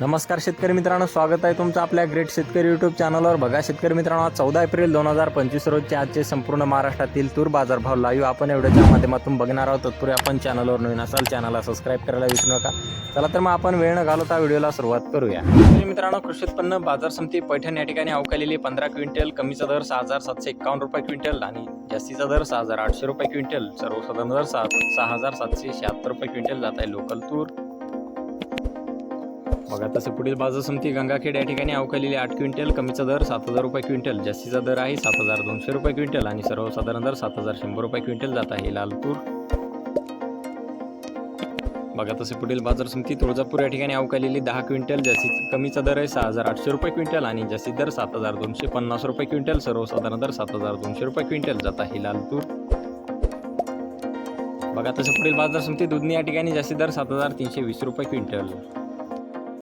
नमस्कार शेतकरी मित्रांनो स्वागत आहे तुमचं आपल्या ग्रेट शेतकरी यूट्यूब चॅनलवर बघा शेतकरी मित्रांनो चौदा एप्रिल दोन हजार पंचवीस रोजचे आजचे संपूर्ण महाराष्ट्रातील तूर बाजारभाव लाईव्ह आपण एवढ्याच्या माध्यमातून बघणार आहोत. तत्पूर्वी आपण चॅनलवर नवीन असाल चॅनलला सबस्क्राईब करायला विसरू नका. चला तर मग आपण वेळ न घालवता व्हिडिओला सुरुवात करूया. मित्रांनो कृषी उत्पन्न बाजार समिती पैठण या ठिकाणी अवकालेली पंधरा क्विंटल कमीचा दर सहा हजार सातशे एकावन्न रुपये क्विंटल आणि जास्तीचा दर सहा हजार आठशे रुपये क्विंटल. सर्वसाधारण दर सहा सहा हजार सातशे शहात्तर रुपये क्विंटल जात आहे लोकल तूर. बघा तसं पुढील बाजार समिती गंगाखेड या ठिकाणी अवकालेली आठ क्विंटल कमीचा दर सात हजार रुपये क्विंटल जास्तीचा दर आहे सात हजार दोनशे रुपये क्विंटल आणि सर्वसाधारण दर सात हजार शंभर रुपये क्विंटल जात आहे लाल तूर बघा तसे पुढील बाजार समिती तुळजापूर या ठिकाणी अवकालेली दहा क्विंटल जास्तीत कमीचा दर आहे सहा हजार आठशे रुपये क्विंटल आणि जास्तीत दर सात हजार दोनशे पन्नास रुपये क्विंटल सर्वसाधारण दर सात हजार दोनशे रुपये क्विंटल जात आहे लाल तूर बघा तसं पुढील बाजार समिती दुधनी या ठिकाणी जास्तीत दर सात हजार तीनशे वीस रुपये क्विंटल.